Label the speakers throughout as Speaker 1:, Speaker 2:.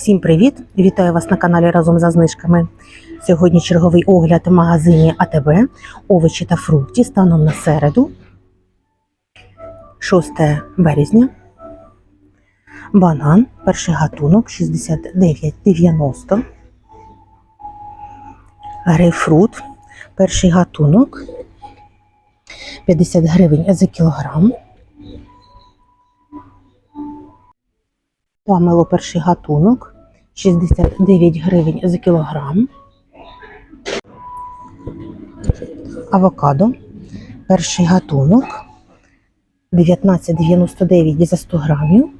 Speaker 1: Всім привіт! Вітаю вас на каналі разом за знижками. Сьогодні черговий огляд в магазині АТБ, овочі та фрукти станом на середу, 6 березня. Банан, перший гатунок 69,90. Грейпфрут, перший гатунок 50 гривень за кілограм. Памело перший гатунок 69 гривень за кілограм. Авокадо перший гатунок 19,99 за 100 грамів.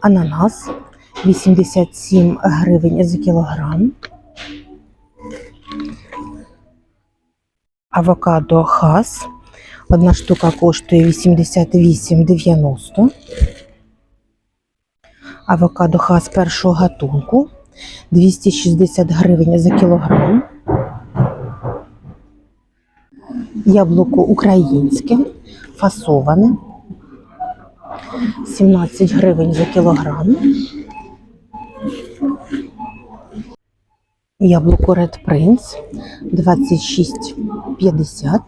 Speaker 1: Ананас 87 гривень за кілограм. Авокадо хас Одна штука коштує 88,90. Авокадо хас першого гатунку 260 гривень за кілограм. Яблуко українське, фасоване 17 гривень за кілограм. Яблуко Red Prince 26,50.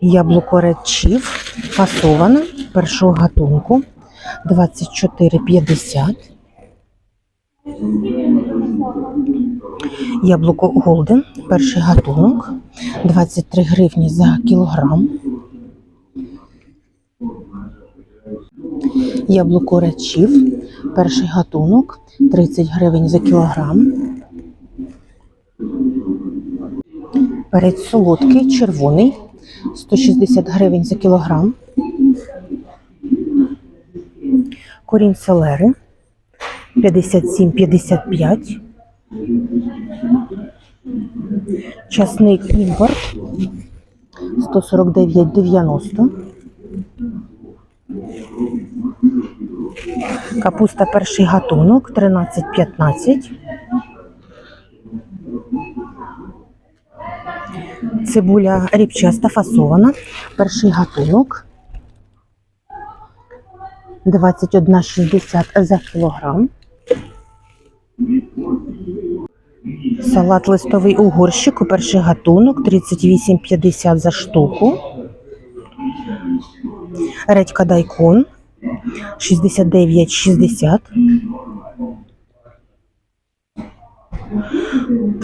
Speaker 1: Яблуко Red Chief фасоване першого гатунку 24,50. Яблуко Голден, перший гатунок 23 гривні за кілограм. Яблуко Chief, перший гатунок 30 гривень за кілограм. Перець солодкий, червоний 160 гривень за кілограм. Корінь селери 57,55. Часник імпорт 149,90. Капуста перший гатунок 13,15. Цибуля ріпчаста фасована. Перший гатунок 21,60 за кілограм. Салат листовий у горщику, перший гатунок 38,50 за штуку. Редька дайкон 69,60.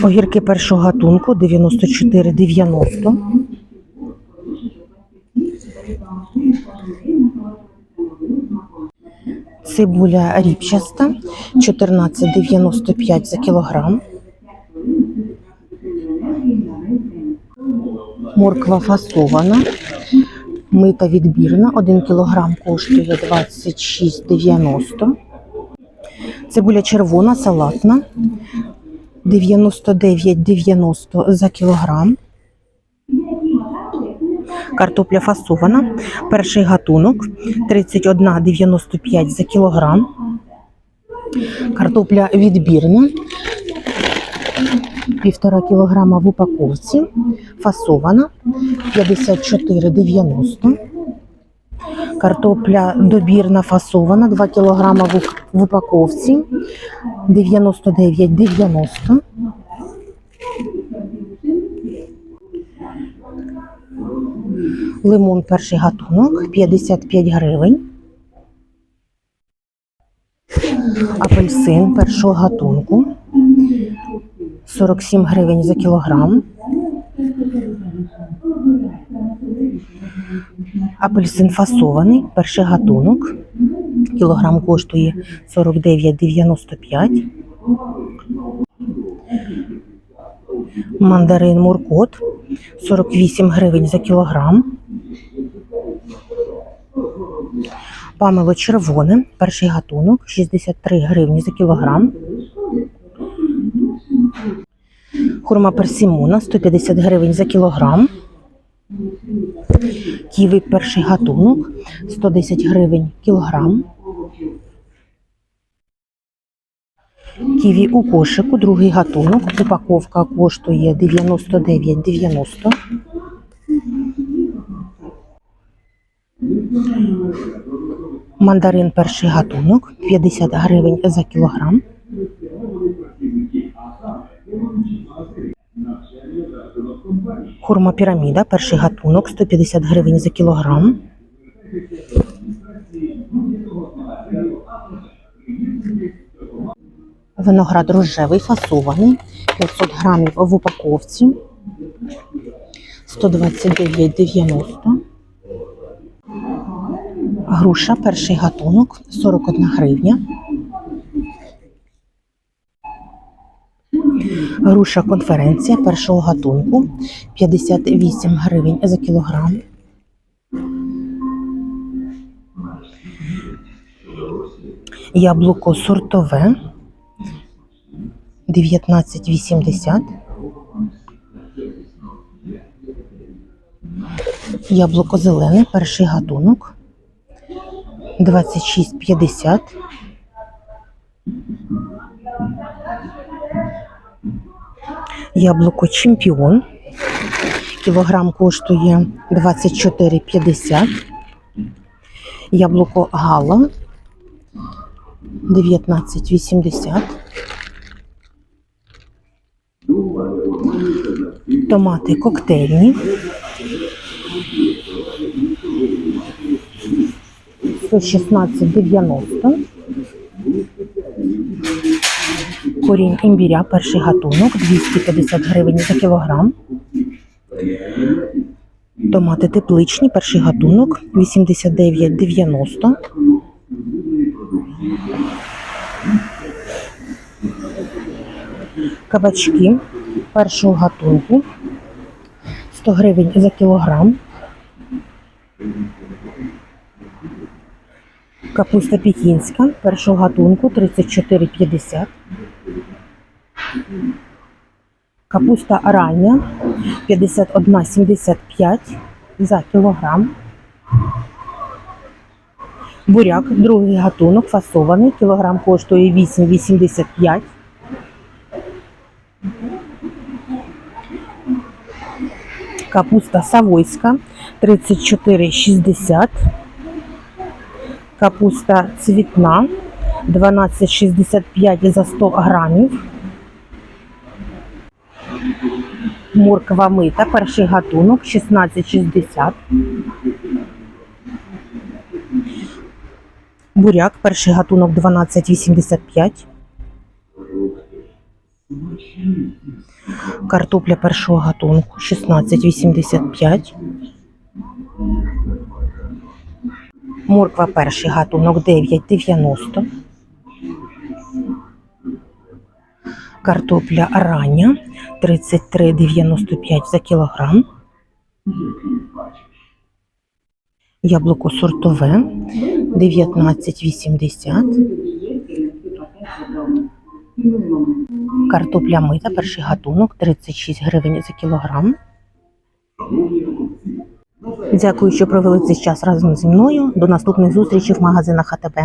Speaker 1: Огірки першого гатунку 94,90. Цибуля ріпчаста 14,95 за кілограм. Морква фасована. Мита відбірна. 1 кілограм коштує 26,90. Цибуля червона, салатна 99,90 за кілограм. Картопля фасована. Перший гатунок 31,95 за кілограм. Картопля відбірна. Півтора кілограма в упаковці. Фасована 54,90. Картопля добірна фасована 2 кг в, упаковці 99,90. Лимон перший гатунок 55 гривень. Апельсин першого гатунку 47 гривень за кілограм. Апельсин фасований, перший гатунок. Кілограм коштує 49,95. Мандарин Муркот 48 гривень за кілограм. Памело червоне, перший гатунок 63 гривні за кілограм. Хурма персимона 150 гривень за кілограм. Ківі перший гатунок 110 гривень кілограм. Ківі у кошику, другий гатунок. Упаковка коштує 99,90. Мандарин перший гатунок 50 гривень за кілограм. Хурма піраміда, перший гатунок 150 гривень за кілограм. Виноград рожевий фасований 500 грамів в упаковці 129,90. Груша перший гатунок 41 гривня. Груша конференція першого гатунку 58 гривень за кілограм. Яблуко сортове 19,80. Яблуко зелене, перший гатунок 26,50. Яблуко чемпіон. Кілограм коштує 24,50. Яблуко гала 19,80. Томати коктейльні. 116,90. Корінь імбіря, перший гатунок, 250 гривень за кілограм. Томати тепличні, перший гатунок, 89,90. Кабачки першого гатунку, 100 гривень за кілограм. Капуста пекінська першого гатунку 34,50. Капуста рання 51,75 за кілограм. Буряк, другий гатунок, фасований. Кілограм коштує 8,85. Капуста савойська 34,60. Капуста цвітна 12,65 за 100 грамів. Морква мита, перший гатунок 16,60. Буряк, перший гатунок 12,85. Картопля першого гатунку 16,85. Морква перший гатунок 9,90. Картопля рання 33,95 за кілограм. Яблуко сортове 19,80. Картопля мита, перший гатунок 36 гривень за кілограм. Дякую, що провели цей час разом зі мною. До наступних зустрічей в магазинах АТБ.